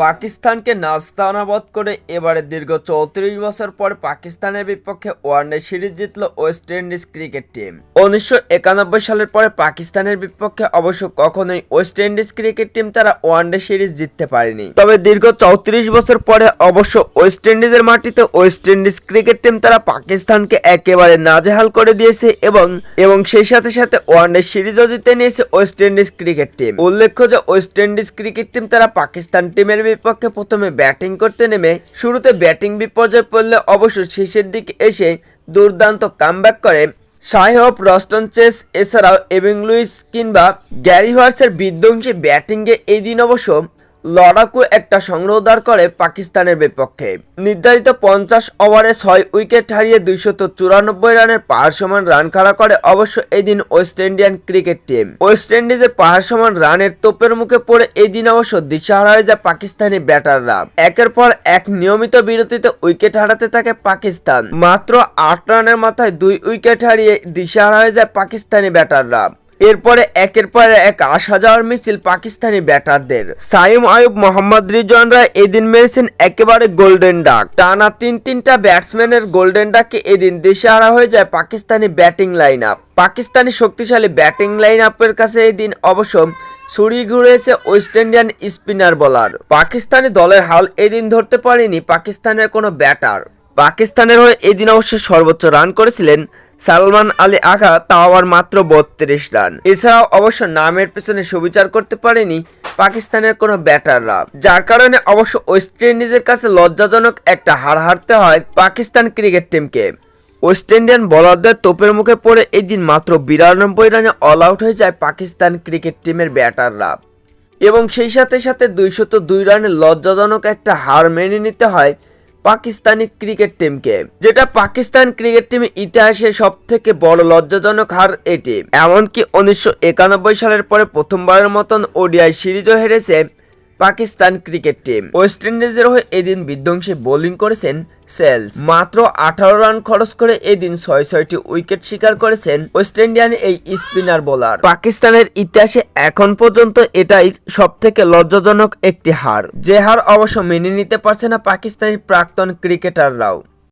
পাকিস্তানকে নাস্তানাবদ করে এবারে দীর্ঘ চৌত্রিশ বছর পর পাকিস্তানের বিপক্ষে ওয়ানডে সিরিজ জিতল ওয়েস্ট ইন্ডিজ ক্রিকেট টিম। উনিশশো একানব্বই সালের পরে পাকিস্তানের বিপক্ষে অবশ্য কখনোই ওয়েস্ট ইন্ডিজ ক্রিকেট টিম তারা ওয়ানডে সিরিজ জিততে পারেনি। তবে দীর্ঘ চৌত্রিশ বছর পরে অবশ্য ওয়েস্ট ইন্ডিজের মাটিতে ওয়েস্ট ইন্ডিজ ক্রিকেট টিম তারা পাকিস্তানকে একেবারে নাজেহাল করে দিয়েছে এবং এবং সেই সাথে সাথে ওয়ানডে সিরিজও জিতে নিয়েছে ওয়েস্ট ইন্ডিজ ক্রিকেট টিম। উল্লেখ্য যে ওয়েস্ট ইন্ডিজ ক্রিকেট টিম তারা পাকিস্তান টিমের বিপক্ষে প্রথমে ব্যাটিং করতে নেমে শুরুতে ব্যাটিং বিপর্যয় পড়লে অবশ্য শেষের দিকে এসে দুর্দান্ত কামব্যাক করে। সাহেব রস্টন চেস এছাড়াও এভিং লুইস কিংবা গ্যারি হোয়ার্সের বিধ্বংসী ব্যাটিংয়ে এই দিন অবশ্য লড়াকু একটা সংগ্রহ দাঁড় করে পাকিস্তানের বিপক্ষে। নির্ধারিত পঞ্চাশ ওভারে ছয় উইকেট হারিয়ে দুইশত চুরানব্বই রানের পাহাড় সমান রান খাড়া করে অবশ্য এদিন West Indian cricket team. West ইন্ডিজের পাহাড় সমান রানের তোপের মুখে পড়ে এদিন অবশ্য দিশাহারা হয়ে যায় পাকিস্তানি ব্যাটাররা। একের পর এক নিয়মিত বিরতিতে উইকেট হারাতে থাকে পাকিস্তান। মাত্র আট রানের মাথায় দুই উইকেট হারিয়ে দিশাহারা হয়ে যায় পাকিস্তানি ব্যাটাররা। এরপরে একের পর এক আসা যাওয়ার মিছিল পাকিস্তানি ব্যাটারদের। সাইম আয়ুব, মোহাম্মদ রিজওয়ানরা এদিন মেরেছেন একেবারে গোল্ডেন ডাক। টানা তিন তিনটা ব্যাটসম্যানের গোল্ডেন ডাকে এদিন দেশে হারা হয়ে যায় Pakistani batting line up Pakistani শক্তিশালী ব্যাটিং লাইন আপের কাছে এদিন অবশ্য ছুরি ঘুরেছে ওয়েস্ট ইন্ডিয়ান স্পিনার বলার। পাকিস্তানি দলের হাল এদিন ধরতে পারেনি পাকিস্তানের কোনো ব্যাটার। পাকিস্তানের হয়ে এদিন অবশ্য সর্বোচ্চ রান করেছিলেন সালমান আলী আগা তাও আবার মাত্র বত্রিশ রান। এছাড়াও অবশ্য নামের পেছনে সুবিচার করতে পারেনি পাকিস্তানের কোনো ব্যাটাররা। যার কারণে অবশ্য ওয়েস্ট ইন্ডিজের কাছে লজ্জাজনক একটা হার হারতে হয় পাকিস্তান ক্রিকেট টিমকে। ওয়েস্ট ইন্ডিয়ান বলারদের তোপের মুখে পড়ে এই দিন মাত্র বিরানব্বই রানে অল আউট হয়ে যায় পাকিস্তান ক্রিকেট টিমের ব্যাটাররা। এবং সেই সাথে সাথে দুইশত দুই রানে লজ্জাজনক একটা হার মেনে নিতে হয় পাকিস্তানি ক্রিকেট টিমকে, যেটা পাকিস্তান ক্রিকেট টিমের ইতিহাসে সব থেকে বড় লজ্জাজনক হার এটি। এমনকি উনিশশো একানব্বই সালের পরে প্রথমবারের মতন ওডিআই সিরিজও হেরেছে পাকিস্তান ক্রিকেট টিম। ওয়েস্ট ইন্ডিজের হয়ে এদিন বিধ্বংসী বোলিং করেছেন সেলস। মাত্র আঠারো রান খরচ করে এদিন ছয় ছয়টি উইকেট শিকার করেছেন ওয়েস্ট ইন্ডিয়ান এই স্পিনার বোলার। পাকিস্তানের ইতিহাসে এখন পর্যন্ত এটাই সব থেকে লজ্জাজনক একটি হার। যে হার অবশ্য মেনে নিতে পারছে না পাকিস্তানের প্রাক্তন ক্রিকেটাররাও।